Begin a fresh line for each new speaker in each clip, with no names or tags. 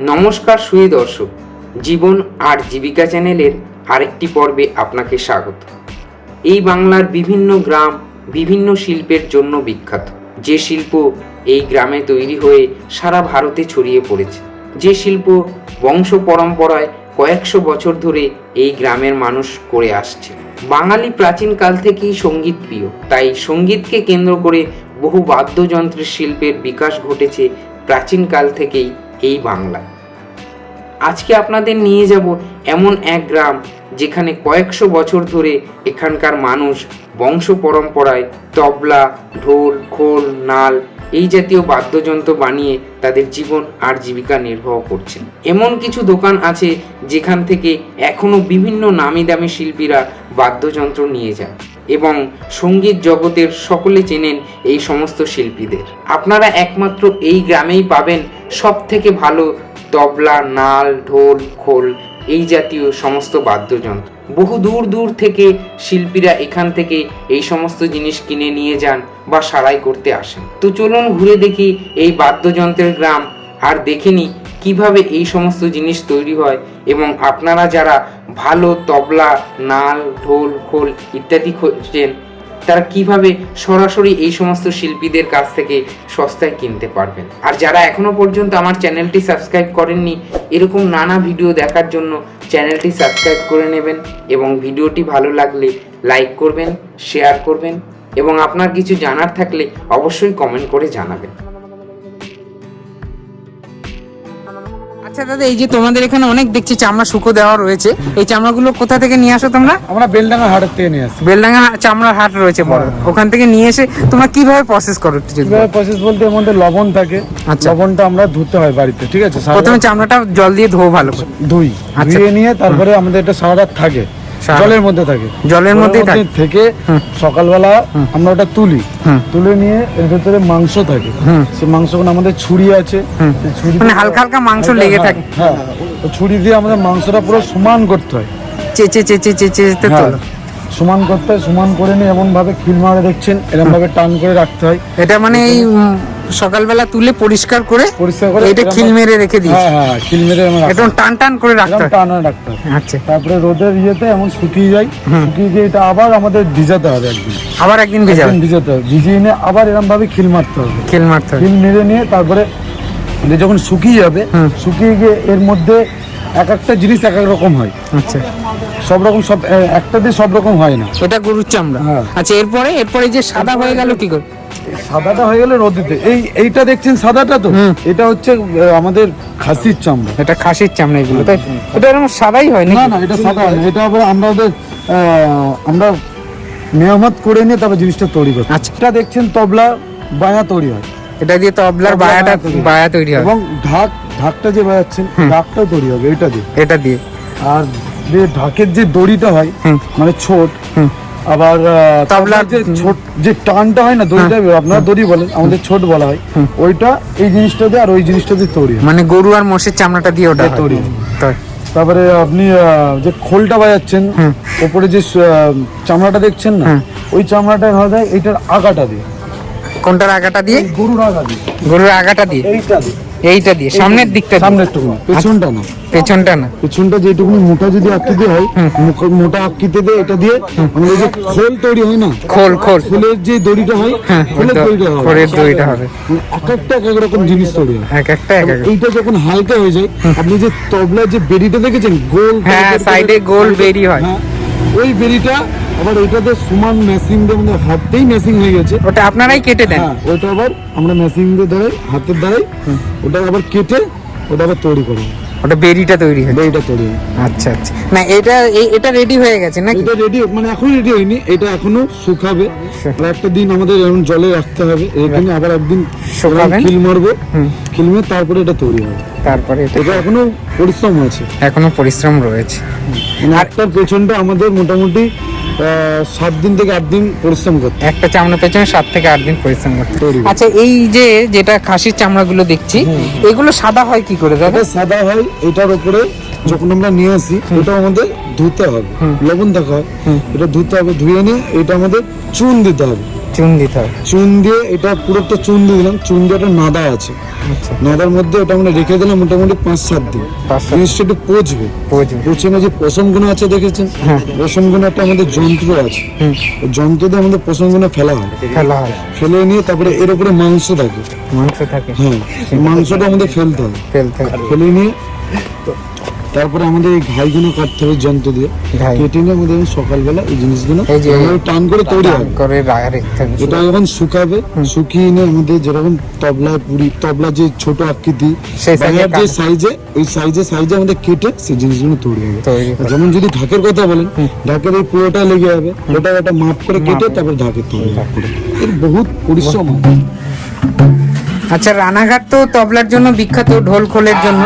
নমস্কার সুই দর্শক, জীবন আর জীবিকা চ্যানেলের আরেকটি পর্বে আপনাকে স্বাগত। এই বাংলার বিভিন্ন গ্রাম, বিভিন্ন শিল্পের জন্য বিখ্যাত। যে শিল্প এই গ্রামে তৈরি হয়ে সারা ভারতে ছড়িয়ে পড়েছে। যে শিল্প বংশ পরম্পরায় কয়েকশো বছর ধরে এই গ্রামের মানুষ করে আসছে। বাঙালি প্রাচীনকাল থেকেই সংগীত প্রিয়। তাই সঙ্গীতকে কেন্দ্র করে বহু বাদ্যযন্ত্রের শিল্পের বিকাশ ঘটেছে প্রাচীনকাল থেকেই। এই বাংলায়। আজকে আপনাদের নিয়ে যাব এমন এক গ্রাম যেখানে কয়েকশো বছর ধরে এখানকার মানুষ বংশ পরম্পরায় তবলা, ঢোল, খোল, নাল এই জাতীয় বাদ্যযন্ত্র বানিয়ে তাদের জীবন আর জীবিকা নির্বাহ করছে। এমন কিছু দোকান আছে যেখান থেকে এখনও বিভিন্ন নামি দামি শিল্পীরা বাদ্যযন্ত্র নিয়ে যায়। এবং সংগীত জগতের সকলে চেনেন এই সমস্ত শিল্পীদের। আপনারা একমাত্র এই গ্রামেই পাবেন সব থেকে ভালো তবলা, নাল, ঢোল, খোল এই জাতীয় সমস্ত বাদ্যযন্ত্র। বহু দূর দূর থেকে শিল্পীরা এখান থেকে এই সমস্ত জিনিস কিনে নিয়ে যান বা সারাই করতে আসেন। তো চলুন ঘুরে দেখি এই বাদ্যযন্ত্রের গ্রাম আর দেখেনি কীভাবে এই সমস্ত জিনিস তৈরি হয় এবং আপনারা যারা ভালো তবলা, নাল, ঢোল, খোল ইত্যাদি খুঁজছেন তারা কীভাবে সরাসরি এই সমস্ত শিল্পীদের কাছ থেকে সস্তায় কিনতে পারবেন? আর যারা এখনও পর্যন্ত আমার চ্যানেলটি সাবস্ক্রাইব করেননি, এরকম নানা ভিডিও দেখার জন্য চ্যানেলটি সাবস্ক্রাইব করে নেবেন এবং ভিডিওটি ভালো লাগলে লাইক করবেন, শেয়ার করবেন এবং আপনার কিছু জানার থাকলে অবশ্যই কমেন্ট করে জানাবেন। আচ্ছা দাদা এই যে তোমাদের এখানে অনেক দেখছি চামড়া শুকো দেওয়া রয়েছে। এই চামড়াগুলো কোথা থেকে নিয়ে আসো তোমরা?
আমরা বেলডাঙ্গা হাটের থেকে নিয়ে আসি
বেলডাঙ্গা চামড়ার হাট রয়েছে বড়। ওখান থেকে নিয়ে এসে তোমরা কীভাবে প্রসেস করো?
কীভাবে প্রসেস বলতে এর মধ্যে লবণ থাকে।
আচ্ছা।
লবণটা আমরা ধুতে হয় বাড়িতে ঠিক আছে?
প্রথমে চামড়াটা জল দিয়ে ধোবো ভালো করে।
ধুই।
আচ্ছা।
ধুয়ে নিয়ে তারপরে আমাদের এটা সারা রাত থাকে। জলের মধ্যে থাকে।
জলের মধ্যে থেকে।
সকালবেলা আমরা ওটা তুলি। তুলে নিয়ে এর ভেতরে মাংস থাকে। সেই মাংসগুলো আমাদের ছুরি আছে। ছুরি
মানে হালকা হালকা মাংস লেগে
হ্যাঁ,
থাকে।
হ্যাঁ ছুরি দিয়ে আমাদের মাংসটা পুরো সমান করতে হয়।
চেচে চেচে চেচে চেচে
হ্যাঁ, সমান করতে হয় সমান করে নিয়ে এমন ভাবে খিল মারে দেখছেন এরকম ভাবে টান করে রাখতে হয়।
এটা মানে এই সকালবেলা তুলে পরিষ্কার করে
পরিষ্কার করে
এটা খিল মেরে রেখে দিই
হ্যাঁ হ্যাঁ খিল মেরে
একদম টান টান করে রাখতে হয়।
টানা রাখতে হয়।
আচ্ছা।
তারপরে রোদের ইয়েতে এমন শুকিয়ে যায়। শুকিয়ে গিয়ে এটা আবার আমাদের ভিজাতে হবে একদিন।
আবার একদিন
একদিন ভিজাতে হবে। ভিজিয়ে নিয়ে আবার এরকম ভাবে খিল মারতে হবে।
খেল মারতে হবে।
খিল মেরে নিয়ে তারপরে এটা যখন শুকিয়ে যাবে শুকিয়ে গিয়ে এর মধ্যে এক একটা জিনিস এক এক রকম হয়।
আচ্ছা।
সব রকম সব একটা দিয়ে সব রকম হয় না।
এটা গরুর চামড়া।
হ্যাঁ।
আচ্ছা এরপরে এরপরে যে সাদা হয়ে গেল কি করে?
সাদাটা হয়ে গেলে রোদিতে এই এইটা দেখছেন সাদাটা তো? এটা হচ্ছে আমাদের খাসির চামড়া।
এটা খাসির চামড়া এগুলো তাই? এটা এরকম সাদাই হয়
না না এটা সাদা হয় না। এটা আবার আমরা ওদের আমরা মেরামত করে নিয়ে তারপর জিনিসটা তৈরি করি
আচ্ছা।
এটা দেখছেন তবলা বায়া তৈরি হয়।
এটা দিয়ে তবলার বায়াটা
বায়া তৈরি হয়।
বায়া তৈরি হয়।
এবং ঢাক ঢাকটা যে বাজাচ্ছেন ঢাকটাও তৈরি হবে এটা দিয়ে।
এটা দিয়ে।
আর যে ঢাকের যে দড়িটা হয় মানে ছোট আবার
তবলার
যে ছোট যে টানটা হয় না দড়িটা আপনারা দড়ি বলেন আমাদের ছোট বলা হয়। ওইটা এই জিনিসটা দিয়ে আর ওই জিনিসটা দিয়ে তৈরি
মানে গরু আর মোষের চামড়াটা দিয়ে ওটা
তৈরি তারপরে আপনি যে খোলটা বাজাচ্ছেন ওপরে যে চামড়াটা দেখছেন না ওই চামড়াটা হয় যায় এইটার আগাটা দিয়ে।
কোনটার আগাটা দিয়ে?
গরুর আগা দিয়ে।
গরুর আগাটা দিয়ে।
এইটা দিয়ে।
এইটা দিয়ে সামনের দিকটা।
সামনের টুকু পেছনটা না।
পেছনটা না।
পেছনটা যেটুকুনি মোটা যদি আকৃতি হয় মোটা আকৃতি দিয়ে এটা দিয়ে আমাদের যে খোল তৈরি হয় না
খোল খোল।
খোলের যে দড়িটা হয় খোলের দড়িটা হয়
খড়ের দড়িটা হবে।
মানে এক একটা এক এক রকম জিনিস তৈরি হয়।
এক একটা এক
এইটা যখন হালকা হয়ে যায় আপনি যে তবলার যে বেরিটা দেখেছেন গোল
হ্যাঁ,
করে-
গোল বেরি হয়।
হ্যাঁ, ওই বেরিটা আবার ওইটাতে সমান মেশিন দিয়ে আমাদের হাতেই মেশিন হয়ে গেছে।
ওটা আপনারাই কেটে দেন।
হ্যাঁ ওইটা আবার আমরা মেশিন দিয়ে ধরে হাতের দ্বারাই ওটা আবার কেটে ওটা আবার তৈরি করব।
ওটা বেরিটা তৈরি হয়
বেরিটা তৈরি
আচ্ছা আচ্ছা। না এটা এই- এটা রেডি হয়ে গেছে নাকি?
এটা রেডি মানে এখন রেডি হয়নি এটা এখনও শুকাবে। আর একটা দিন আমাদের এরকম জলে রাখতে হবে এখানে আবার একদিন
শুকাবেন?
খিল মারবো। খিল মেরে তারপরে এটা তৈরি হবে।
তারপরে এটা
এটা এখনও পরিশ্রম আছে
এখনও পরিশ্রম রয়েছে।
মানে একটার পেছনটা আমাদের মোটামুটি সাত দিন থেকে আট দিন পরিশ্রম করতে
একটা চামড়া পেছনে সাত থেকে আট দিন পরিশ্রম করতে আচ্ছা এই যে যেটা খাসির চামড়াগুলো দেখছি এগুলো সাদা হয় কি করে দাদা?
সাদা হয় এটার উপরে যখন আমরা নিয়ে আসি এটা আমাদের ধুতে হবে। লবণ দেখা হয় এটা ধুতে হবে ধুয়ে নিয়ে এটা আমাদের চুন দিতে হবে।
চুন দিতে হবে।
চুন দিয়ে এটা পুরোটা চুন দিয়ে দিলাম। চুন দিয়ে একটা নাদা আছে।
আচ্ছা।
নাদার মধ্যে ওটা আমরা রেখে দিলাম মোটামুটি পাঁচ সাত দিন। জিনিসটা একটু পচবে। পচনে যে পশমগুলো আছে দেখেছেন?
হ্যাঁ।
পশমগুলো একটা আমাদের যন্ত্র আছে। যন্ত্র দিয়ে আমাদের পশমগুলো ফেলা হয়।
ফেলা হয়।
ফেলে নিয়ে তারপরে এর উপরে মাংস থাকে।
মাংস থাকে।
হ্যাঁ মাংসটা আমাদের ফেলতে হয়।
ফেলতে হয়।
ফেলে নিয়ে তারপরে আমাদের এই ঘাইগুলো কাটতে হবে যন্ত্র দিয়ে। কেটে নিয়ে আমাদের সকালবেলা এই জিনিসগুলো টান করে তৈরি
করে
এটা যখন শুকাবে শুকিয়ে নিয়ে আমাদের যেরকম তবলায় পুরি তবলা যে ছোট আকৃতি যে সাইজে ওই সাইজে সাইজে আমাদের কেটে সেই জিনিসগুলো তৈরি হবে। যেমন যদি ঢাকের কথা বলেন ঢাকের এই পুরোটা লেগে যাবে ওটা একটা মাপ করে কেটে তারপরে ঢাকের তৈরি এর বহুত পরিশ্রম।
আচ্ছা রানাঘাট তো তবলার জন্য বিখ্যাত ঢোল খোলের জন্য।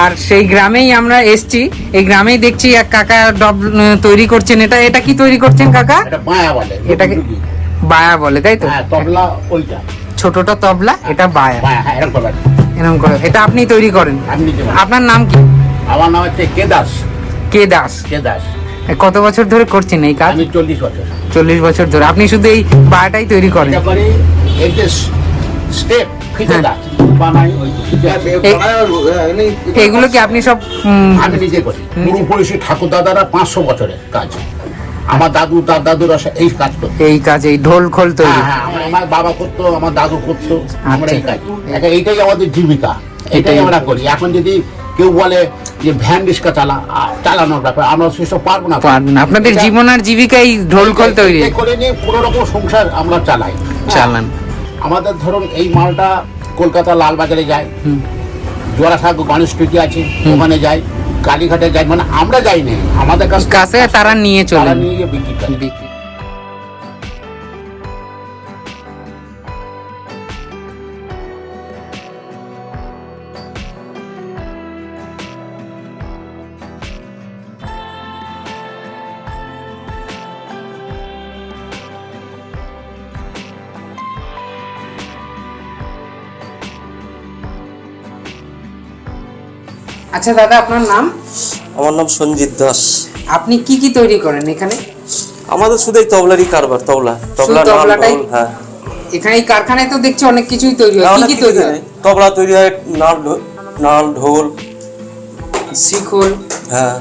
আর সেই গ্রামেই আমরা এসছি। এই গ্রামেই দেখছি এক কাকা ডব তৈরি করছেন। এটা এটা কি তৈরি করছেন কাকা? এটাকে বায়া বলে তাই তো?
হ্যাঁ তবলা ওইটা।
ছোটটা তবলা এটা বায়া।
হ্যাঁ এরকম
করে। এটা আপনি তৈরি করেন। আপনার নাম কি?
আমার নাম হচ্ছে কে দাস
কে দাস
কে দাস
কত বছর ধরে করছেন এই কাজ?
আমি চল্লিশ বছর।
চল্লিশ বছর ধরে। আপনি শুধু এই বায়াটাই তৈরি করেন?
স্টেপ
এই- এগুলো কি আপনি সব
আমি নিজে করি। পূর্বপুরুষের ঠাকুর দাদারা পাঁচশো বছরের কাজ। আমার দাদু দাদ দাদুরা এই কাজ করতো।
এই কাজ এই ঢোল খোল তৈরি।
হ্যাঁ হ্যাঁ আমার- আমার বাবা করতো আমার দাদু করতো আমরা এই
আচ্ছা।
কাজ। এটা এইটাই আমাদের জীবিকা। এটাই। আমরা করি। এখন যদি কেউ বলে যে ভ্যান রিক্সা চালা চালানোর ব্যাপার আমরা সেসব পারব না।
পারবেন না। আপনাদের জীবন আর জীবিকা এই ঢোল খোল তৈরি।
করে নিয়ে পুরো রকম সংসার আমরা চালাই। হ্যাঁ।
চালান।
আমাদের ধরুন এই মালটা কলকাতা লালবাজারে যায়। জোড়াসাগ গণেশ টুকি আছে ওখানে যায় কালীঘাটে যায় মানে আমরা যাই না। আমাদের কাছে
তারা নিয়ে চলে।
নিয়ে বিক্রি
আচ্ছা দাদা আপনার নাম?
আমার নাম সঞ্জিত দাস।
আপনি কি কি তৈরি করেন এখানে?
আমাদের শুধু এই তবলারই কারবার তবলা। তবলা
তবলাটাই?
হ্যাঁ।
এখানে এই কারখানায় তো দেখছি অনেক কিছুই তৈরি হয়। কি কি তৈরি হয়?
তবলা তৈরি হয় নাল নাল ঢোল।
শিখল
হ্যাঁ।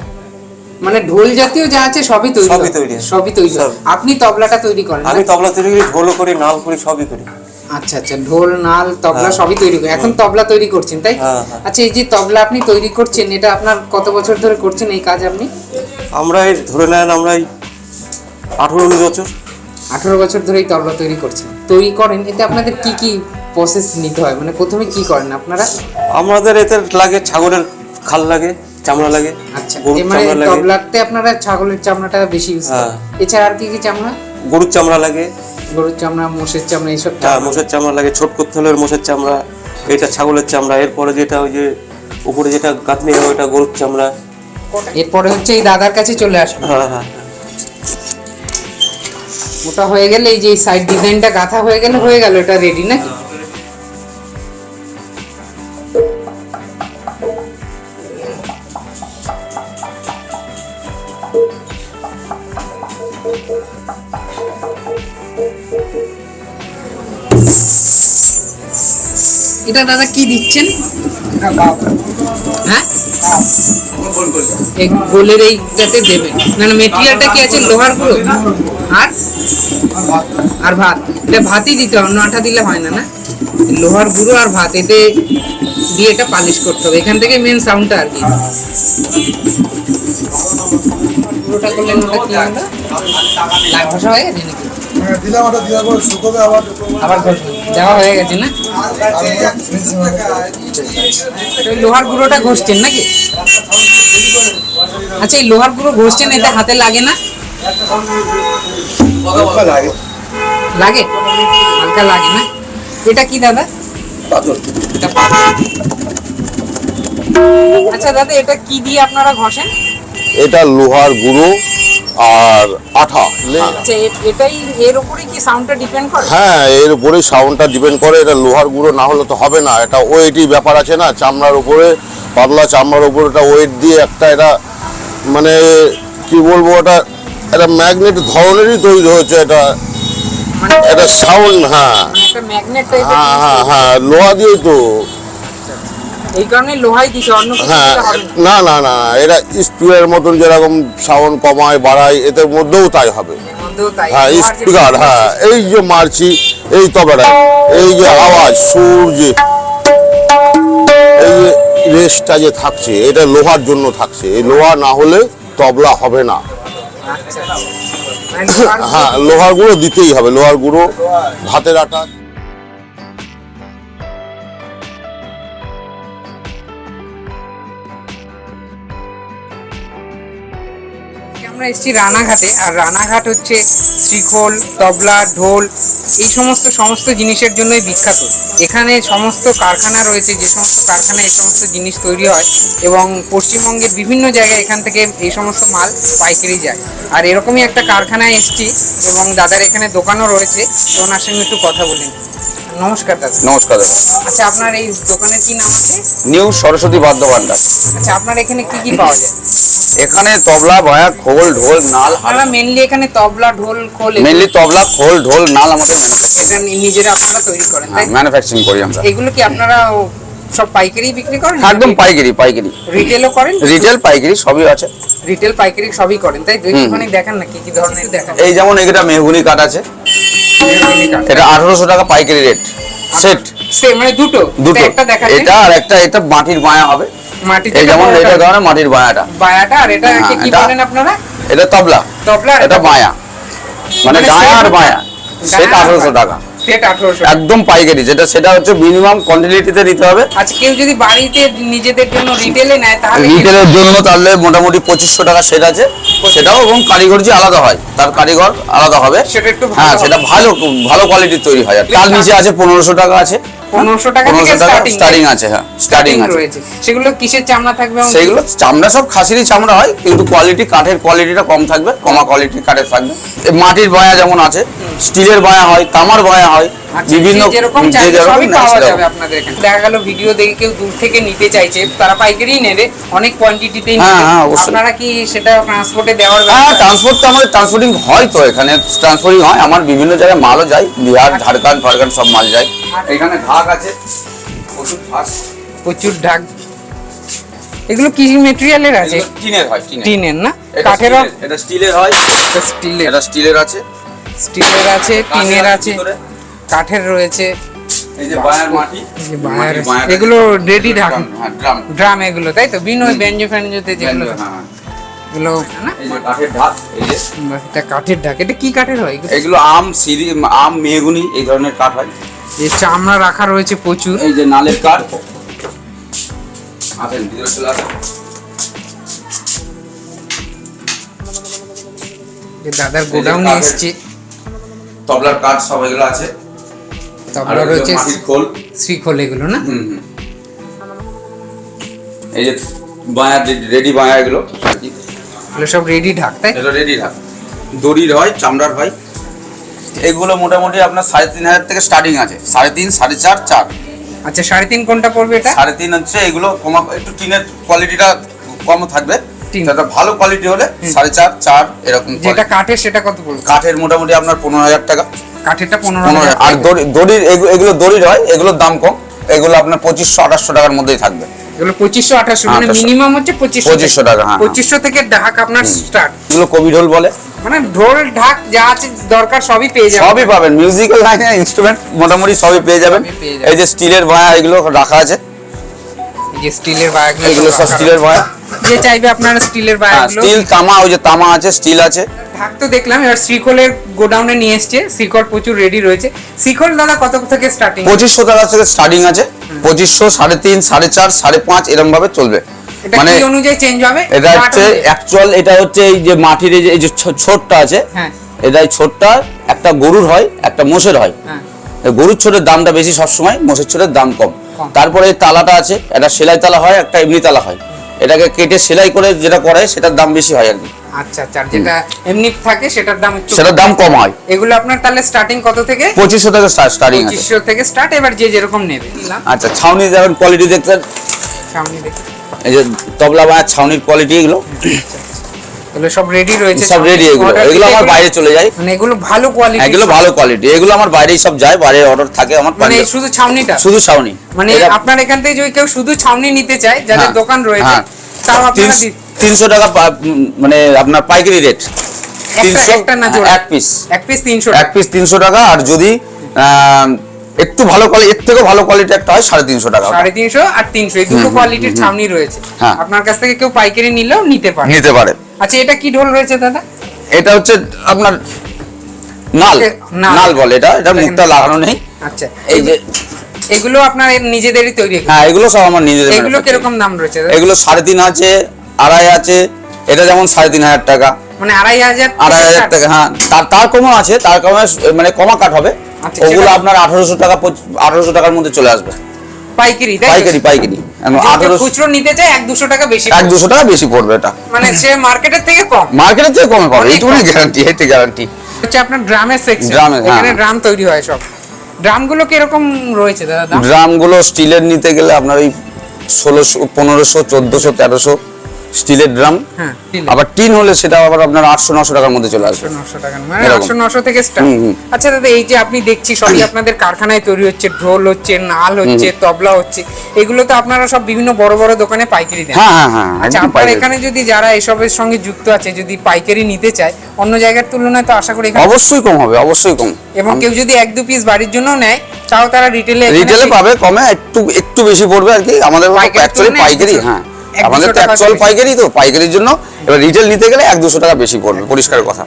মানে ঢোল জাতীয় যা আছে সবই তৈরি
সবই তৈরি।
সবই তৈরি। আপনি তবলাটা তৈরি করেন
আমি তবলা তৈরি করি ঢোলও করি নাল করি সবই করি।
আচ্ছা আচ্ছা ঢোল নাল তবলা
হ্যাঁ।
সবই তৈরি করেন এখন তবলা তৈরি করছেন তাই?
হ্যাঁ, হ্যাঁ।
আচ্ছা এই যে তবলা আপনি তৈরি করছেন এটা আপনার কত বছর ধরে করছেন এই কাজ আপনি?
আমরা এই ধরে নেন আমরা এই আঠেরো উনিশ বছর।
আঠারো বছর ধরে এই তবলা তৈরি করছেন। তৈরি করেন এতে আপনাদের কি কি প্রসেস নিতে হয়? মানে প্রথমে কি করেন আপনারা?
আমাদের এতে লাগে ছাগলের খাল লাগে চামড়া লাগে
আচ্ছা মানে তবলাতে আপনারা ছাগলের চামড়াটা বেশি ইউজ করেন। এছাড়া আর কি কি চামড়া?
গরুর চামড়া লাগে
গরুর চামড়া মোষের চামড়া এইসব
হ্যাঁ মোষের চামড়া লাগে ছোট করতে হলে মোষের চামড়া এটা ছাগলের চামড়া এরপরে যেটা ওই যে উপরে যেটা গাঁথনি ওইটা গরুর চামড়া।
এরপরে হচ্ছে এই দাদার কাছে চলে আসবে।
হ্যাঁ হ্যাঁ।
ওটা হয়ে গেলে এই যে সাইড ডিজাইনটা গাঁথা হয়ে গেলে হয়ে গেল এটা রেডি নাকি? এটা দাদা কি দিচ্ছেন? হ্যাঁ? এই গোলের এইটাতে দেবেন না না মেটেরিয়ালটা কি আছে? লোহার গুঁড়ো আর? আর ভাত। এটা ভাতই দিতে হবে অন্য আঠা দিলে হয় না না? লোহার গুঁড়ো আর ভাত এতে দিয়ে এটা পালিশ করতে হবে। এখান থেকে মেন সাউন্ডটা আর কি। পুরোটা করলেন ওটা কি আমরা লাগ ঘষা হয়ে গেছে নাকি?
দিলাম ওটা দেওয়ার পর শুকোবে আবার।
আবার দেওয়া হয়ে গেছে না? লোহার গুঁড়োটা ঘষছেন নাকি? আচ্ছা এই লোহার গুঁড়ো ঘষছেন এতে হাতে লাগে না?
লাগে।
লাগে? হালকা লাগে না? এটা কি দাদা? এটা আচ্ছা দাদা এটা কি দিয়ে আপনারা ঘষেন?
এটা লোহার গুঁড়ো। আর আঠা।
আচ্ছা এটাই এর উপরেই কি সাউন্ডটা ডিপেন্ড করে?
হ্যাঁ এর উপরেই সাউন্ডটা ডিপেন্ড করে। এটা লোহার গুঁড়ো না হলে তো হবে না। এটা ওয়েটই ব্যাপার আছে না চামড়ার উপরে পাতলা চামড়ার উপরে এটা ওয়েট দিয়ে একটা এটা মানে কি বলব এটা একটা ম্যাগনেট ধরনেরই তৈরি হচ্ছে এটা।
মানে
এটা সাউন্ড হ্যাঁ।
মানে
হ্যাঁ হ্যাঁ হ্যাঁ লোহা দিয়ে তো।
এই কারণে লোহাই দিছে অন্য
হ্যাঁ
না।
না না এটা স্পিকারের মতন যেরকম সাউন্ড কমায় বাড়ায় এদের মধ্যেও তাই হবে।
এর
হ্যাঁ স্পিকার হ্যাঁ এই যে মারছি এই তবলাটা এই যে আওয়াজ সুর যে এই যে রেসটা যে থাকছে এটা লোহার জন্য থাকছে। এই লোহা না হলে তবলা হবে না।
আচ্ছা আচ্ছা। মানে
হ্যাঁ লোহার গুঁড়ো দিতেই হবে লোহার গুঁড়ো ভাতের আটা।
আমরা এসেছি রানাঘাটে, আর রানাঘাট হচ্ছে শ্রীখোল, তবলা, ঢোল, এই সমস্ত সমস্ত জিনিসের জন্যই বিখ্যাত। এখানে সমস্ত কারখানা রয়েছে, যে সমস্ত কারখানায় এই সমস্ত জিনিস তৈরি হয় এবং পশ্চিমবঙ্গের বিভিন্ন জায়গায় এখান থেকে এই সমস্ত মাল পাইকারি যায়। আর এরকমই একটা কারখানায় এসেছি এবং দাদার এখানে দোকানও রয়েছে ওনার সঙ্গে একটু কথা বলি। নমস্কার দাদা।
নমস্কার দাদা।
আচ্ছা আপনার এই দোকানের কি নাম আছে?
নিউ সরস্বতী বাদ্য ভান্ডার
আচ্ছা আপনার এখানে কি কি পাওয়া যায়?
এখানে তবলা ভয়া খোল ঢোল নাল
আমরা মেনলি এখানে তবলা ঢোল খোল
মেনলি তবলা খোল ঢোল নাল আমাদের
নিজেরা আপনারা তৈরি করেন
ম্যানুফ্যাকচারিং করি আমরা।
এগুলো কি আপনারা সব পাইকারি বিক্রি করেন
একদম পাইকারি পাইকারি।
রিটেলও করেন?
রিটেল পাইকারি সবই আছে।
রিটেল পাইকারি সবই করেন তাই ওখানে দেখান না কি কি ধরনের দেখান।
এই যেমন এটা মেহগুনি কাঠ আছে। এটা আঠারোশো টাকা পাইকারি রেট। সেট
সে মানে দুটো?
দুটো।
একটা দেখাচ্ছেন
এটা আর একটা এটা মাটির বায়া হবে।
মাটি
এই যেমন এটা মাটির বায়াটা।
বায়াটা আর এটা
হ্যাঁ,
কি বলেন আপনারা?
এটা তবলা।
তবলা
এটা বায়া। মানে
মানে
গায়া আর বায়া। সেট আঠারোশো টাকা।
সেট
একদম পাইকারি যেটা সেটা হচ্ছে মিনিমাম কোয়ান্টিটিতে নিতে হবে।
আচ্ছা কেউ যদি বাড়িতে নিজেদের জন্য রিটেলে নেয় তাহলে
রিটেলের জন্য তাহলে মোটামুটি পঁচিশশো টাকা সেট আছে। সেটাও এবং কারিগর যে আলাদা হয় তার কারিগর আলাদা হবে।
সেটা একটু
হ্যাঁ সেটা ভালো ভালো কোয়ালিটির তৈরি হয়। আর তার নিচে আছে পনেরোশো টাকা আছে।
পনেরোশো টাকা থেকে স্টার্টিং
স্টার্টিং আছে হ্যাঁ স্টার্টিং আছে।
রয়েছে। সেগুলো কিসের চামড়া থাকবে এবং
চামড়া সব খাসিরই চামড়া হয় কিন্তু কোয়ালিটি কাঠের কোয়ালিটিটা কম থাকবে কমা কোয়ালিটির কাঠের থাকবে। এই মাটির বায়া যেমন আছে স্টিলের বায়া হয় তামার বায়া হয়
আচ্ছা,
বিভিন্ন
যেরকম সবই পাওয়া। যাবে আপনাদের এখানে। দেখা গেল ভিডিও দেখে কেউ দূর থেকে নিতে চাইছে তারা পাইকারি নেবে অনেক কোয়ান্টিটিতেই
হ্যাঁ, হ্যাঁ।
আপনারা কি সেটা ট্রান্সপোর্টে দেওয়ার
হ্যাঁ ট্রান্সপোর্ট তো আমাদের ট্রান্সপোর্টিং হয় তো এখানে ট্রান্সপোর্টিং হয় আমার বিভিন্ন জায়গায় মালও যায় বিহার ঝাড়খণ্ড ফাড়খণ্ড সব মাল যায়। এখানে ঢাক আছে। প্রচুর ঢাক।
প্রচুর ঢাক। এগুলো কি মেটেরিয়ালের আছে?
টিনের হয় টিনের।
না?
স্টিলের, এটা স্টিলের হয়।
স্টিলের।
এটা স্টিলের আছে।
স্টিলের আছে টিনের আছে কাঠের রয়েছে।
এই যে বায়ার মাটি।
এগুলো ঢাক।
ড্রাম, হ্যাঁ ড্রাম।
ড্রাম এগুলো তাই তো? বিভিন্ন ব্যঞ্জ ফ্যাঞ্জতে যেগুলো
হ্যাঁ।
এগুলো
কাঠের ঢাক এই যে।
এটা কাঠের ঢাক। এটা কি কাঠের হয়? এগুলো?
এগুলো আম সিরি আম মেহগুনি এই ধরনের কাঠ হয়।
এই চামড়া রাখা রয়েছে প্রচুর।
এই যে নালের কাঠ। আসেন ভিতরে চলে আসেন।
দাদার গোডাউনে এসছে।
তবলার কাঠ সব এগুলো আছে। যে
রয়েছে
খোল।
শ্রীখোল এগুলো না?
এই যে বায়া রেডি বায়া এগুলো
এগুলো সব রেডি ঢাক তাই?
এটা রেডি রাখ দড়ির হয় চামড়ার হয়। এগুলো মোটামুটি আপনার সাড়ে তিন হাজার থেকে স্টার্টিং আছে। সাড়ে তিন সাড়ে চার চার।
আচ্ছা সাড়ে তিন কোনটা পড়বে এটা?
সাড়ে তিন হচ্ছে এগুলো কমা একটু টিনের কোয়ালিটিটা কম থাকবে। সেটা ভালো কোয়ালিটি হলে সাড়ে চার চার এরকম
যেটা কাঠের সেটা কত পড়বে?
কাঠের মোটামুটি আপনার পনেরো হাজার টাকা।
কাঠেরটা পনেরো হাজার।
আর দড়ি দড়ির এগুলো দড়ির হয় এগুলোর দাম কম। এগুলো আপনার পঁচিশশো আঠাশশো টাকার মধ্যেই থাকবে।
এগুলো পঁচিশশো আঠাশশো মানে মিনিমাম হচ্ছে পঁচিশশো
2500 টাকা, হ্যাঁ, হ্যাঁ।
থেকে ঢাক আপনার স্টার্ট
এগুলো কবি ঢোল বলে?
মানে ঢোল ঢাক যা আছে দরকার সবই পেয়ে যাবে
সবই পাবেন। মিউজিক্যাল লাইনে ইনস্ট্রুমেন্ট মোটামুটি সবই পেয়ে যাবেন।
যাবেন।
এই যে স্টিলের বায়া এগুলো রাখা আছে।
এই যে স্টিলের বায়াগুলো
এগুলো সব স্টিলের বায়া
যে চাইবে আপনারা স্টিলের বায়াগুলো
স্টিল তামা ওই যে তামা আছে স্টিল আছে।
ঢাক তো দেখলাম এবার শ্রীখোলের গোডাউনে নিয়ে এসছে। শ্রীখোল প্রচুর রেডি রয়েছে। শ্রীখোল দাদা কত থেকে স্টার্টিং
পঁচিশশো টাকা থেকে স্টার্টিং আছে। পঁচিশশো সাড়ে তিন সাড়ে চার সাড়ে পাঁচ এরকম ভাবে চলবে।
এটা
মানে
অনুযায়ী চেঞ্জ হবে?
এটা হচ্ছে অ্যাকচুয়াল এটা হচ্ছে এই যে মাটির এই যে ছোটটা আছে
হ্যাঁ।
এটা ছোটটা একটা গরুর হয় একটা মোষের হয়।
হ্যাঁ।
গরুর ছোটের দামটা বেশি সবসময় মোষের ছোটের দাম কম। তারপরে তালাটা আছে একটা সেলাই তালা হয় একটা এমনি তালা হয়। এটাকে কেটে সেলাই করে যেটা করে সেটার দাম বেশি হয় আর কি।
আচ্ছা আচ্ছা যেটা এমনি থাকে সেটার দাম একটু
সেটার দাম কম হয়।
এগুলো আপনার তাহলে স্টার্টিং কত থেকে?
পঁচিশশো থেকে স্টার্টিং আছে।
পঁচিশশো থেকে স্টার্ট এবার যে যেরকম নেবে
আচ্ছা ছাউনি যেমন কোয়ালিটি দেখছেন?
সামনে দেখি
এই যে তবলা বাঁয়ের ছাউনির কোয়ালিটি এগুলো।
এগুলো সব রেডি রয়েছে
সব রেডি এগুলো। এগুলো আমার বাইরে চলে যায়।
মানে এগুলো ভালো কোয়ালিটি
এগুলো ভালো কোয়ালিটি এগুলো আমার বাইরেই সব যায় বাইরে অর্ডার থাকে আমার
মানে শুধু ছাউনিটা?
শুধু ছাউনি।
মানে আপনার এখান থেকে যদি কেউ শুধু ছাউনি নিতে চায় যাদের
হ্যাঁ,
দোকান রয়েছে
হ্যাঁ।
তাও আপনারা
তিনশো- টাকা মানে আপনার পাইকারি রেট এক পিস
এক পিস তিনশো
এক পিস তিনশো টাকা আর যদি একটু ভালো কোয়ালিটি এর ভালো কোয়ালিটি একটা হয় সাড়ে তিনশো টাকা।
সাড়ে তিনশো আর তিনশো এই দুটো কোয়ালিটির ছাউনি রয়েছে।
হ্যাঁ।
আপনার কাছ থেকে কেউ পাইকারি নিলেও নিতে পারে।
নিতে পারে।
আচ্ছা এটা কি ঢোল রয়েছে দাদা?
এটা হচ্ছে আপনার নাল।
নাল।
নাল বলে এটা। এটা মুখটা লাগানো নেই।
আচ্ছা
এই যে
এগুলো আপনার নিজেদেরই তৈরি
হ্যাঁ। এগুলো সব আমার নিজেদের
এগুলো কীরকম দাম রয়েছে
এগুলো সাড়ে তিন আছে আড়াই আছে এটা যেমন সাড়ে তিন হাজার টাকা।
মানে আড়াই হাজার
আড়াই হাজার টাকা হ্যাঁ। তার তার কমও আছে তার কমে মানে কমা কাট হবে।
আচ্ছা,
ওগুলো আপনার আঠারোশো টাকা আঠারোশো টাকার মধ্যে চলে আসবে।
পাইকারি
পাইকারি পাইকারি। আঠারোশো
খুচরো নিতে চায় এক দুশো টাকা বেশি
এক দুশো টাকা বেশি পড়বে এটা।
মানে সে মার্কেটের থেকে কম।
মার্কেটের থেকে কমে পাবে
অনেক
এইটুকুনি
কম।
গ্যারান্টি এটি গ্যারান্টি
হচ্ছে আপনার ড্রামের সেকশন
ড্রামের, হ্যাঁ।
এখানে ড্রাম তৈরি হয় সব। ড্রামগুলো কীরকম রয়েছে দাদা
ড্রামগুলো স্টিলের নিতে গেলে আপনার ওই ষোলোশো পনেরোশো চোদ্দোশো তেরোশো স্টিলের ড্রাম।
হ্যাঁ
আবার টিন হলে সেটা আবার আপনার আটশো নশো টাকার মধ্যে চলে আসবে।
মানে। আটশো নশো থেকে
হুম, হুম।
আচ্ছা দাদা এই যে আপনি দেখছি সবই আপনাদের কারখানায় তৈরি হচ্ছে ঢোল হচ্ছে নাল হচ্ছে তবলা হচ্ছে এগুলো তো আপনারা সব বিভিন্ন বড় বড় দোকানে পাইকারি দেন।
হ্যাঁ হ্যাঁ
আচ্ছা আপনার এখানে যদি যারা এসবের সঙ্গে যুক্ত আছে যদি পাইকারি নিতে চায় অন্য জায়গার তুলনায় তো আশা করি
অবশ্যই কম হবে অবশ্যই কম।
এবং কেউ যদি এক দু পিস বাড়ির জন্য নেয় তাও তারা রিটেলে
রিটেলে পাবে কমে একটু একটু বেশি পড়বে আর কি। আমাদের পাইকারি হ্যাঁ। আমাদের তো অ্যাকচুয়াল পাইকারি তো পাইকারির জন্য এবার রিটেল নিতে গেলে এক দুশো টাকা বেশি পড়বে পরিষ্কার কথা।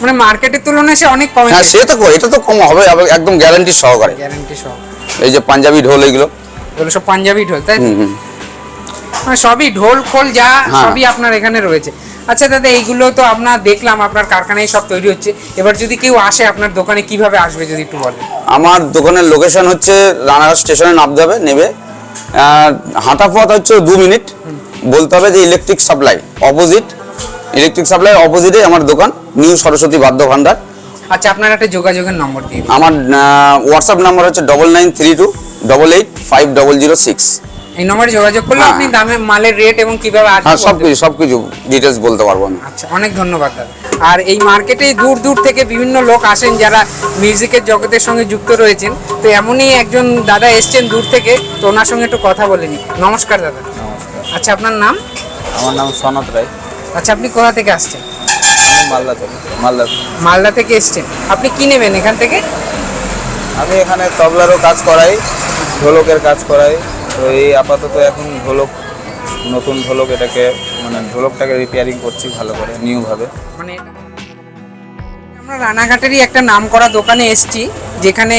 মানে মার্কেটের তুলনায় সে অনেক কমে
হ্যাঁ সে তো এটা তো কম হবে একদম গ্যারান্টি সহকারে।
গ্যারান্টি সহ
এই যে পাঞ্জাবি ঢোল এগুলো।
এগুলো সব পাঞ্জাবি ঢোল তাই মানে সবই ঢোল খোল যা
হ্যাঁ।
সবই আপনার এখানে রয়েছে। আচ্ছা দাদা এইগুলো তো আপনার দেখলাম আপনার কারখানায় সব তৈরি হচ্ছে। এবার যদি কেউ আসে আপনার দোকানে কীভাবে আসবে যদি একটু বলেন?
আমার দোকানের লোকেশন হচ্ছে রানাঘাট স্টেশনে নামতে হবে নেবে। হাঁটা পথ হচ্ছে দু মিনিট। বলতে হবে যে electric supply opposite electric supply অপোজিটে আমার দোকান নিউ সরস্বতী বাদ্য ভান্ডার
আচ্ছা আপনার একটা যোগাযোগের নম্বর দিন।
আমার হোয়াটসঅ্যাপ নাম্বার হচ্ছে double nine three two double eight five double zero six
এই নম্বরে যোগাযোগ করলে
হ্যাঁ।
আপনি দামে মালের রেট এবং কীভাবে আসবে
হ্যাঁ সব
বলতে
কিছু সব কিছু ডিটেলস বলতে পারব আমি।
আচ্ছা অনেক ধন্যবাদ দাদা। আর এই মার্কেটে দূর দূর থেকে বিভিন্ন লোক আসেন যারা মিউজিকের জগতের সঙ্গে যুক্ত রয়েছেন। তো এমনই একজন দাদা এসছেন দূর থেকে তো ওনার সঙ্গে একটু কথা বলে নি নমস্কার দাদা। আচ্ছা আপনার নাম?
আমার নাম সনত রায়।
আচ্ছা আপনি কোথা থেকে আসছেন?
মালদা থেকে মালদা
মালদা থেকে এসছেন। আপনি কি নেবেন এখান থেকে?
আমি এখানে তবলারও কাজ করাই ঢোলকের কাজ করাই। তো এই আপাতত এখন ঢোলক, নতুন ঢোলক এটাকে মানে ঢোলকটাকে রিপেয়ারিং করছি ভালো করে নিউভাবে
মানে আমরা রানাঘাটেরই একটা নাম করা দোকানে এসছি, যেখানে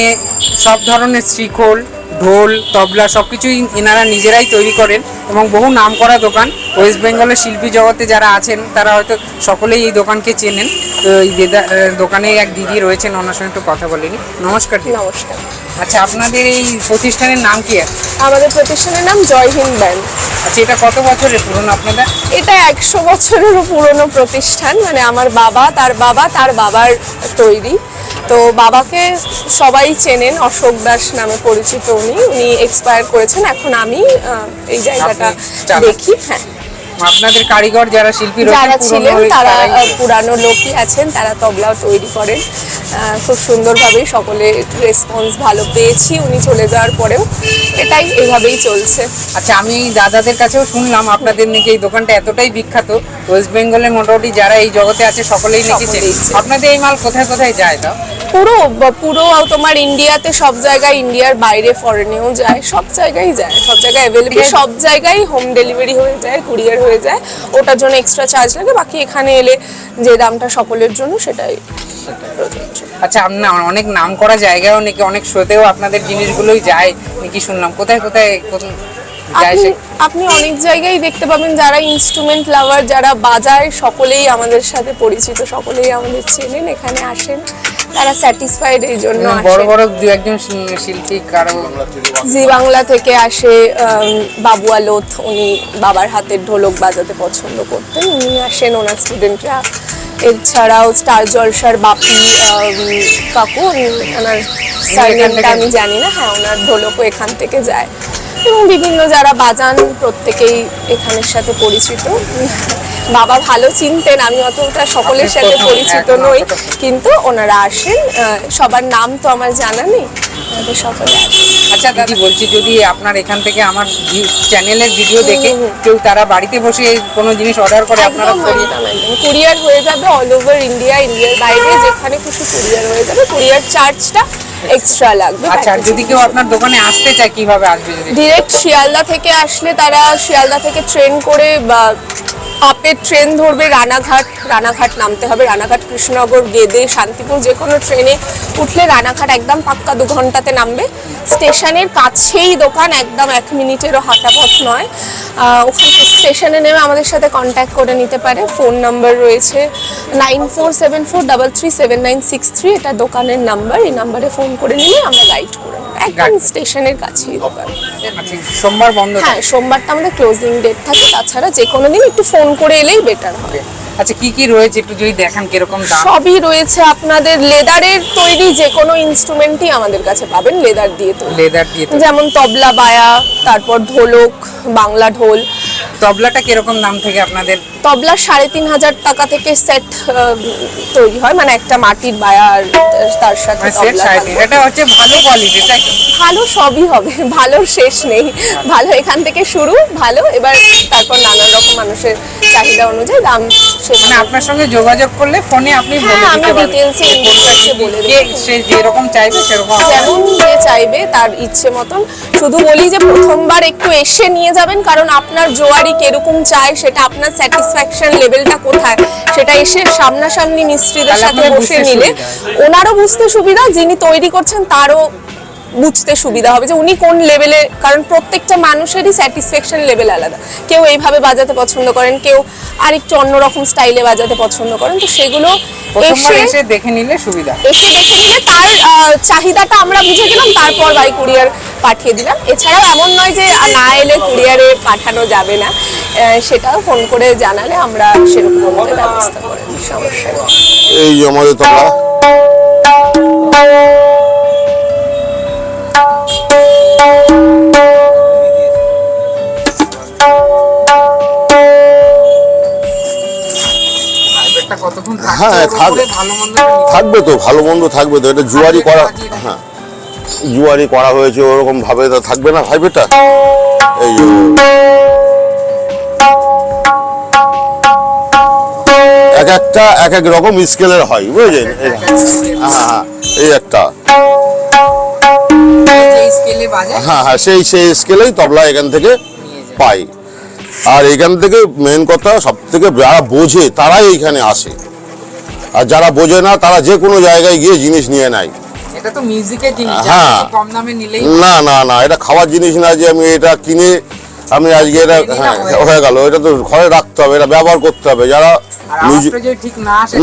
সব ধরনের শ্রীখোল ঢোল তবলা সব কিছুই এনারা নিজেরাই তৈরি করেন এবং বহু নাম করা দোকান ওয়েস্ট বেঙ্গলের শিল্পী জগতে যারা আছেন তারা হয়তো সকলেই এই দোকানকে চেনেন। তো এই দোকানে এক দিদি রয়েছেন ওনার সঙ্গে একটু কথা বলিনি নমস্কার।
নমস্কার।
আচ্ছা আপনাদের এই প্রতিষ্ঠানের নাম কি
আমাদের প্রতিষ্ঠানের নাম জয় হিন্দ ব্যান্ড
আচ্ছা এটা কত বছরের পুরনো আপনাদের?
এটা একশো বছরেরও পুরনো প্রতিষ্ঠান। মানে আমার বাবা তার বাবা তার বাবার তৈরি। তো বাবাকে সবাই চেনেন অশোক দাস নামে পরিচিত উনি। উনি এক্সপায়ার করেছেন। এখন আমি এই জায়গাটা দেখি হ্যাঁ।
আপনাদের কারিগর যারা শিল্পী
যারা ছিলেন তারা পুরানো লোকই আছেন তারা তবলাও তৈরি করেন। খুব সুন্দরভাবেই সকলে রেসপন্স ভালো পেয়েছি উনি চলে যাওয়ার পরেও এটাই এইভাবেই চলছে।
আচ্ছা আমি দাদাদের কাছেও শুনলাম আপনাদের নাকি এই দোকানটা এতটাই বিখ্যাত ওয়েস্ট বেঙ্গলের মোটামুটি যারা এই জগতে আছে সকলেই নাকি। আপনাদের এই মাল কোথায় কোথায় যায় তাও?
পুরো পুরো তোমার ইন্ডিয়াতে সব জায়গায় ইন্ডিয়ার বাইরে ফরেনেও যায় সব জায়গায় যায় সব জায়গায় অ্যাভেলেবল সব জায়গায় হোম ডেলিভারি হয়ে যায় কুরিয়ার হয়ে যায়। ওটার জন্য এক্সট্রা চার্জ লাগে। বাকি এখানে এলে যে দামটা সকলের জন্য সেটাই
আচ্ছা আপনার অনেক নাম করা জায়গায় নাকি অনেক শোতেও আপনাদের জিনিসগুলোই যায়। নাকি শুনলাম কোথায় কোথায়?
আপনি আপনি অনেক জায়গায় দেখতে পাবেন যারা ইনস্ট্রুমেন্ট লাভার যারা বাজায় সকলেই আমাদের সাথে পরিচিত সকলেই আমাদের চেনেন এখানে আসেন। তারা স্যাটিসফাইড এই জন্য
মানে বড় বড় দু একজন শিল্পী কারও
জি বাংলা থেকে আসে বাবু আলোত উনি বাবার হাতের ঢোলক বাজাতে পছন্দ করতেন উনি আসেন ওনার স্টুডেন্টরা এছাড়াও স্টার জলসার বাপি কাকু উনি ওনার সারনেমটা আমি জানি না হ্যাঁ ওনার ঢোলকও এখান থেকে যায়। এবং বিভিন্ন যারা বাজান প্রত্যেকেই এখানের সাথে পরিচিত। বাবা ভালো চিনতেন আমি অতটা সকলের সাথে পরিচিত নই কিন্তু ওনারা আসেন সবার নাম তো আমার জানা নেই সকলে
আচ্ছা দিদি বলছি যদি আপনার এখান থেকে আমার চ্যানেলের ভিডিও দেখে কেউ তারা বাড়িতে বসে কোনো জিনিস অর্ডার করে আপনারা
কুরিয়ার হয়ে যাবে অল ওভার ইন্ডিয়া ইন্ডিয়ার বাইরে যেখানে খুশি কুরিয়ার হয়ে যাবে। কুরিয়ার চার্জটা এক্সট্রা লাগবে
আচ্ছা যদি কেউ আপনার দোকানে আসতে চায় কীভাবে আসবে যদি?
ডিরেক্ট শিয়ালদা থেকে আসলে তারা শিয়ালদা থেকে ট্রেন করে বা আপের ট্রেন ধরবে রানাঘাট। রানাঘাট নামতে হবে। রানাঘাট, কৃষ্ণনগর, গেদে, শান্তিপুর যে কোনো ট্রেনে উঠলে রানাঘাট একদম পাক্কা দু ঘন্টাতে নামবে। স্টেশনের কাছেই দোকান, একদম এক মিনিটেরও হাঁটা নয়। ওখান থেকে স্টেশনে নেমে আমাদের সাথে কন্ট্যাক্ট করে নিতে পারে। ফোন নাম্বার রয়েছে nine four seven four double three seven nine six three. এটা দোকানের নাম্বার। এই নাম্বারে ফোন করে নিলে আমরা গাইড করে একদম স্টেশনের কাছেই দোকান
আচ্ছা, সোমবার বন্ধ।
হ্যাঁ সোমবারটা আমাদের ক্লোজিং ডেট থাকে তাছাড়া যে কোনো দিন একটু ফোন করে এলেই বেটার হবে
আচ্ছা কি কি রয়েছে? একটু যদি দেখান কীরকম দাম।
সবই রয়েছে আপনাদের লেদারের তৈরি যে কোনো ইনস্ট্রুমেন্টই আমাদের কাছে পাবেন লেদার দিয়ে তৈরি।
লেদার দিয়ে
যেমন তবলা বায়া তারপর ঢোলক বাংলা ঢোল
তবলাটা কীরকম দাম থেকে আপনাদের?
তবলা সাড়ে তিন হাজার টাকা থেকে সেট তৈরি হয়। মানে একটা মাটির বায়ার তার সাথে
মানে এটা হচ্ছে ভালো কোয়ালিটি তাই
ভালো সবই হবে ভালোর শেষ নেই। ভালো এখান থেকে শুরু ভালো। এবার তারপর নানান রকম মানুষের চাহিদা অনুযায়ী দাম
মানে আপনার সঙ্গে যোগাযোগ করলে ফোনে আপনি
হ্যাঁ,
বলে
আমি
দিতে পারবেন। কে সে যেরকম চাইবে সেরকম
যেমন যে চাইবে তার ইচ্ছে মতন। শুধু বলি যে প্রথমবার একটু এসে নিয়ে যাবেন কারণ আপনার জোয়ারি কীরকম চায় সেটা আপনার স্যাটিসফ্যাকশন লেভেলটা কোথায়? সেটা এসে সামনাসামনি মিস্ত্রিদের সাথে বসে নিলে ওনারও বুঝতে সুবিধা যিনি তৈরি করছেন তারও বুঝতে সুবিধা হবে যে উনি কোন লেভেলে কারণ প্রত্যেকটা মানুষেরই স্যাটিসফ্যাকশন লেভেল আলাদা। কেউ এইভাবে বাজাতে পছন্দ করেন কেউ আরেকটু অন্যরকম স্টাইলে বাজাতে পছন্দ করেন তো সেগুলো এসে
দেখে নিলে সুবিধা।
এসে দেখে নিলে তার চাহিদাটা আমরা বুঝে গেলাম তারপর বাই কুরিয়ার পাঠিয়ে দিলাম। এছাড়াও এমন নয় যে না এলে কুরিয়ারে পাঠানো যাবে না। সেটাও ফোন করে জানালে আমরা সেরকম আমাদের ব্যবস্থা করে দিই সমস্যা
এই আমাদের
কতক্ষণ
হ্যাঁ, থাকবে তো ভালো মন্দ থাকবে তো এটা জুয়ারি করা হ্যাঁ। জুয়ারি করা হয়েছে ওরকম ভাবে তো থাকবে না ভাইবেটা এই এক একটা এক এক রকম স্কেলের হয় বুঝেছেন? এই- হ্যাঁ হ্যাঁ এই একটা। হ্যাঁ হ্যাঁ সেই সেই স্কেলেই তবলা এখান থেকে পাই। আর এখান থেকে মেন কথা সব থেকে যারা বোঝে তারাই এইখানে আসে। আর যারা বোঝে না তারা যে কোনো জায়গায় গিয়ে জিনিস নিয়ে নেয়।
এটা তো মিউজিকের জিনিস
হ্যাঁ।
কম দামে নিলেই
না না না এটা খাওয়ার জিনিস না যে আমি এটা কিনে আমি আজকে এটা হ্যাঁ হয়ে গেল এটা তো ঘরে রাখতে হবে এটা ব্যবহার করতে হবে। যারা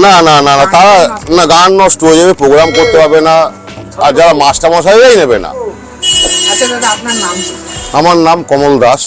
না
না না না না তারা না গান নষ্ট হয়ে যাবে প্রোগ্রাম করতে পারবে না। আর যারা মাস্টার মশাইরাই নেবে না।
আচ্ছা দাদা আপনার নাম
আমার নাম কমল দাস।